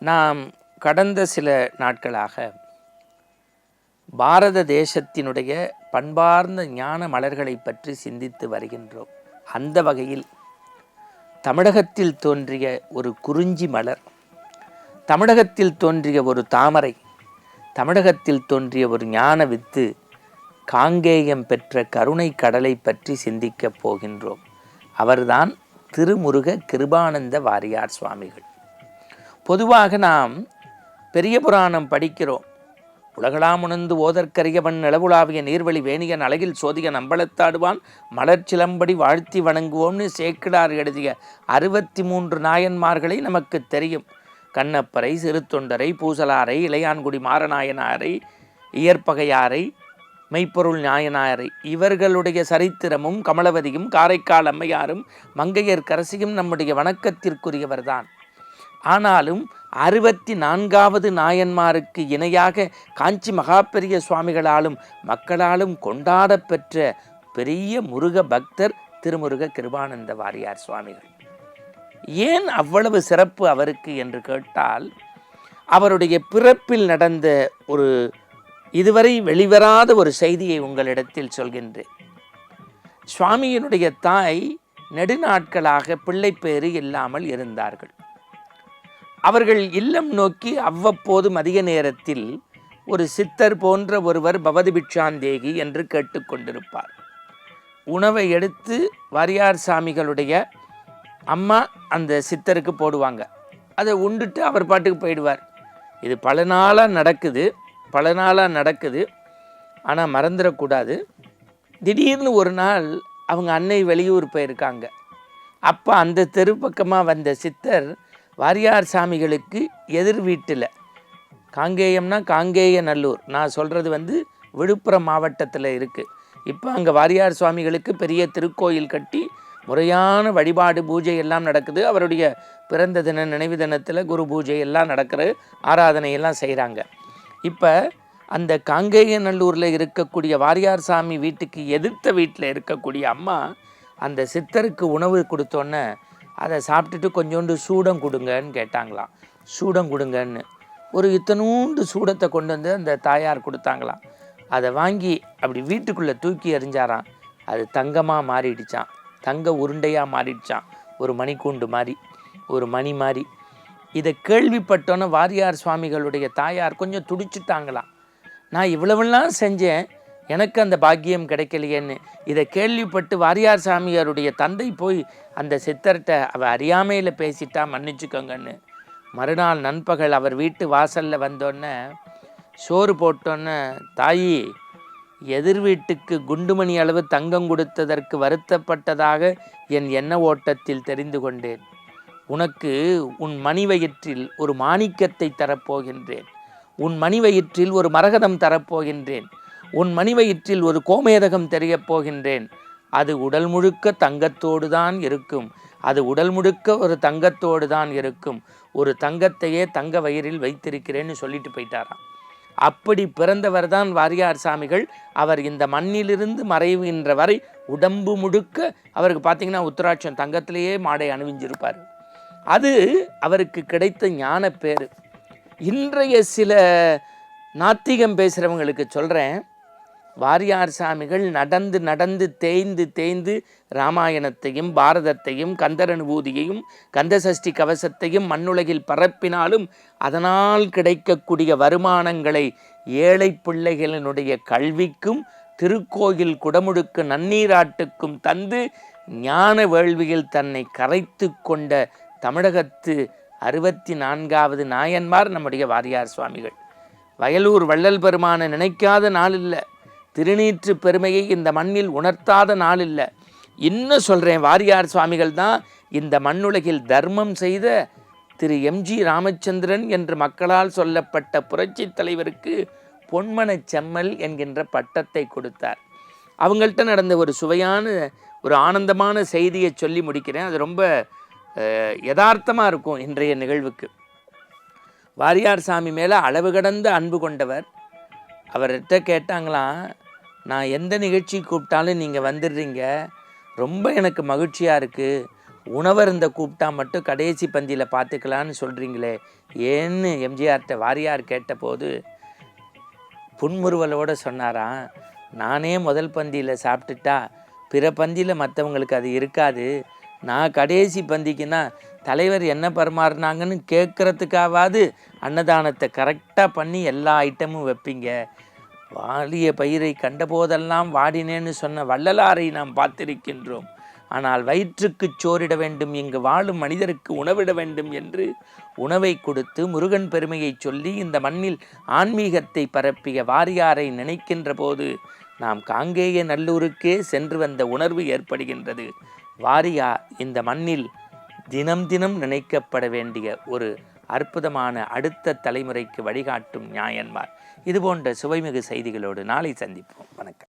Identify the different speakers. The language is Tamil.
Speaker 1: நாம் கடந்த சில நாட்களாக பாரத தேசத்தினுடைய பண்பார்ந்த ஞான மலர்களை பற்றி சிந்தித்து வருகின்றோம். அந்த வகையில் தமிழகத்தில் தோன்றிய ஒரு குறிஞ்சி மலர் தமிழகத்தில் தோன்றிய ஒரு தாமரை தமிழகத்தில் தோன்றிய ஒரு ஞான வித்து காங்கேயம் பெற்ற கருணை கடலை பற்றி சிந்திக்கப் போகின்றோம். அவர்தான் திருமுருக கிருபானந்த வாரியார் சுவாமிகள். பொதுவாக நாம் பெரிய புராணம் படிக்கிறோம். உலகளாமுணர்ந்து ஓதற்கரியவன் நிலவுலாவிய நீர்வழி வேணியன் அழகில் சோதியன் நம்பளத்தாடுவான் மலர்ச்சிலம்படி வாழ்த்தி வணங்குவோம்னு சேக்கிடார் எழுதிய அறுபத்தி மூன்று நாயன்மார்களை நமக்கு தெரியும். கண்ணப்பரை சிறுத்தொண்டரை பூசலாரை இளையான்குடி மாரநாயனாரை இயற்பகையாரை மெய்ப்பொருள் நாயனாரை. இவர்களுடைய சரித்திரமும் கமலவதியும் காரைக்கால் அம்மையாரும் மங்கையர் கரசியும் நம்முடைய வணக்கத்திற்குரியவர்தான். ஆனாலும் அறுபத்தி நான்காவது நாயன்மாருக்கு இணையாக காஞ்சி மகாபெரிய சுவாமிகளாலும் மக்களாலும் கொண்டாடப்பெற்ற பெரிய முருக பக்தர் திருமுருக கிருபானந்த வாரியார் சுவாமிகள். ஏன் அவ்வளவு சிறப்பு அவருக்கு என்று கேட்டால் அவருடைய பிறப்பில் நடந்த ஒரு இதுவரை வெளிவராத ஒரு செய்தியை உங்களிடத்தில் சொல்கின்றேன். சுவாமியினுடைய தாய் நெடுநாட்களாக பிள்ளைப்பேறு இல்லாமல் இருந்தார்கள். அவர்கள் இல்லம் நோக்கி அவ்வப்போது மதிய நேரத்தில் ஒரு சித்தர் போன்ற ஒருவர் பவதி பிட்சாந்தேகி என்று கேட்டுக்கொண்டிருப்பார் உணவை எடுத்து வாரியார் சாமிகளுடைய அம்மா அந்த சித்தருக்கு போடுவாங்க. அதை உண்டுட்டு அவர் பாட்டுக்கு போயிடுவார். இது பல நாளாக நடக்குது பல நாளாக நடக்குது ஆனால் மறந்துடக்கூடாது. திடீர்னு ஒரு நாள் அவங்க அன்னை வெளியூர் போயிருக்காங்க. அப்போ அந்த தெரு பக்கமாக வந்த சித்தர் வாரியார் சாமிகளுக்கு எதிர் வீட்டில் காங்கேயம்னா காங்கேய நல்லூர். நான் சொல்கிறது வந்து விழுப்புரம் மாவட்டத்தில் இருக்குது இப்போ அங்கே வாரியார் சுவாமிகளுக்கு பெரிய திருக்கோயில் கட்டி முறையான வழிபாடு பூஜை எல்லாம் நடக்குது. அவருடைய பிறந்த தின நினைவு தினத்தில் குரு பூஜை எல்லாம் நடக்கிற ஆராதனையெல்லாம் செய்கிறாங்க இப்போ அந்த காங்கேயநல்லூரில் இருக்கக்கூடிய வாரியார் சாமி வீட்டுக்கு எதிர்த்த வீட்டில் இருக்கக்கூடிய அம்மா அந்த சித்தருக்கு உணவு கொடுத்தோன்னே அதை சாப்பிட்டுட்டு கொஞ்சோண்டு சூடம் கொடுங்கன்னு கேட்டாங்களாம். சூடம் கொடுங்கன்னு. ஒரு இத்தனூண்டு சூடத்தை கொண்டு வந்து அந்த தாயார் கொடுத்தாங்களாம். அதை வாங்கி அப்படி வீட்டுக்குள்ளே தூக்கி எறிஞ்சாராம். அது தங்கமாக மாறிடுச்சான் தங்க உருண்டையாக மாறிடுச்சான் ஒரு மணிக்கூண்டு மாதிரி ஒரு மணி மாதிரி இதை கேள்விப்பட்டோன்னே வாரியார் சுவாமிகளுடைய தாயார் கொஞ்சம் துடிச்சிட்டாங்களாம். நான் இவ்வளவெல்லாம் செஞ்சேன் எனக்கு அந்த பாக்கியம் கிடைக்கலையேன்னு. இதை கேள்விப்பட்டு வாரியார் சாமியாருடைய தந்தை போய் அந்த சித்தர்கிட்ட அவ அறியாமையில் பேசிட்டா மன்னிச்சுக்கோங்கன்னு. மறுநாள் நண்பகல் அவர் வீட்டு வாசலில் வந்தோடனே சோறு போட்டோன்னே தாயி எதிர் வீட்டுக்கு குண்டுமணி அளவு தங்கம் கொடுத்ததற்கு வருத்தப்பட்டதாக என் எண்ண ஓட்டத்தில் தெரிந்து கொண்டேன். உனக்கு உன் மணி வயிற்றில் ஒரு மாணிக்கத்தை தரப்போகின்றேன். உன் மணி வயிற்றில் ஒரு மரகதம் தரப்போகின்றேன். உன் மணி வயிற்றில் ஒரு கோமேதகம் தெரியப் போகின்றேன். அது உடல் முழுக்க தங்கத்தோடு தான் இருக்கும். அது உடல் முழுக்க ஒரு தங்கத்தோடு தான் இருக்கும். ஒரு தங்கத்தையே தங்க வயிறில் வைத்திருக்கிறேன்னு சொல்லிட்டு போயிட்டாராம். அப்படி பிறந்தவர் தான் வாரியார் சாமிகள். அவர் இந்த மண்ணிலிருந்து மறைவுகின்ற வரை உடம்பு முழுக்க அவருக்கு பார்த்தீங்கன்னா உத்தராட்சம் தங்கத்திலேயே மாடை அணிவிஞ்சிருப்பார். அது அவருக்கு கிடைத்த ஞான பேர் இன்றைய சில நாத்திகம் பேசுகிறவங்களுக்கு சொல்கிறேன் வாரியார் சாமிகள் நடந்து நடந்து தேய்ந்து தேய்ந்து ராமாயணத்தையும் பாரதத்தையும் கந்தரனுபூதியையும் கந்தசஷ்டி கவசத்தையும் மண்ணுலகில் பரப்பினாலும் அதனால் கிடைக்கக்கூடிய வருமானங்களை ஏழை பிள்ளைகளினுடைய கல்விக்கும் திருக்கோயில் குடமுழுக்கு நன்னீராட்டுக்கும் தந்து ஞான வேள்வியில் தன்னை கரைத்து கொண்ட தமிழகத்து அறுபத்தி நான்காவது நாயன்மார் நம்முடைய வாரியார் சுவாமிகள். வயலூர் வள்ளல் பெருமானை நினைக்காத நாள் இல்லை. திருநீற்று பெருமையை இந்த மண்ணில் உணர்த்தாத நாள் இல்லை இன்னும் சொல்கிறேன் வாரியார் சுவாமிகள் தான் இந்த மண்ணுலகில் தர்மம் செய்த திரு எம்ஜி ராமச்சந்திரன் என்று மக்களால் சொல்லப்பட்ட புரட்சி தலைவருக்கு பொன்மனச் செம்மல் என்கின்ற பட்டத்தை கொடுத்தார். அவங்கள்ட்ட நடந்த ஒரு சுவையான ஒரு ஆனந்தமான செய்தியை சொல்லி முடிக்கிறேன். அது ரொம்ப யதார்த்தமாக இருக்கும் இன்றைய நிகழ்வுக்கு. வாரியார் சாமி மேலே அளவு கடந்த அன்பு கொண்டவர் அவர்கிட்ட கேட்டாங்களாம் நான் எந்த நிகழ்ச்சி கூப்பிட்டாலும் நீங்கள் வந்துடுறீங்க. ரொம்ப எனக்கு மகிழ்ச்சியாக இருக்குது உணவருந்த கூப்பிட்டா மட்டும் கடைசி பந்தியில் பார்த்துக்கலான்னு சொல்கிறீங்களே ஏன்னு எம்ஜிஆர்கிட்ட வாரியார் கேட்டபோது புன்முறுவலோடு சொன்னாராம் நானே முதல் பந்தியில் சாப்பிட்டுட்டா பிற பந்தியில் மற்றவங்களுக்கு அது இருக்காது. நான் கடைசி பந்திக்குன்னா தலைவர் என்ன பரிமாறினாங்கன்னு கேட்குறதுக்காவது அன்னதானத்தை கரெக்டாக பண்ணி எல்லா ஐட்டமும் வைப்பீங்க. வாலிய பயிரை கண்டபோதெல்லாம் வாடினேன்னு சொன்ன வள்ளலாரை நாம் பார்த்திருக்கின்றோம். ஆனால் வயிற்றுக்குச் சோறிட வேண்டும் இங்கு வாழும் மனிதருக்கு உணவிட வேண்டும் என்று உணவை கொடுத்து முருகன் பெருமையைச் சொல்லி இந்த மண்ணில் ஆன்மீகத்தை பரப்பிய வாரியாரை நினைக்கின்ற போது நாம் காங்கேய நல்லூருக்கே சென்று வந்த உணர்வு ஏற்படுகின்றது. வாரியா இந்த மண்ணில் தினம் தினம் நினைக்கப்பட வேண்டிய ஒரு அற்புதமான அடுத்த தலைமுறைக்கு வழிகாட்டும் நியாயன்மார். இதுபோன்ற சுவைமிகு செய்திகளோடு நாளை சந்திப்போம். வணக்கம்.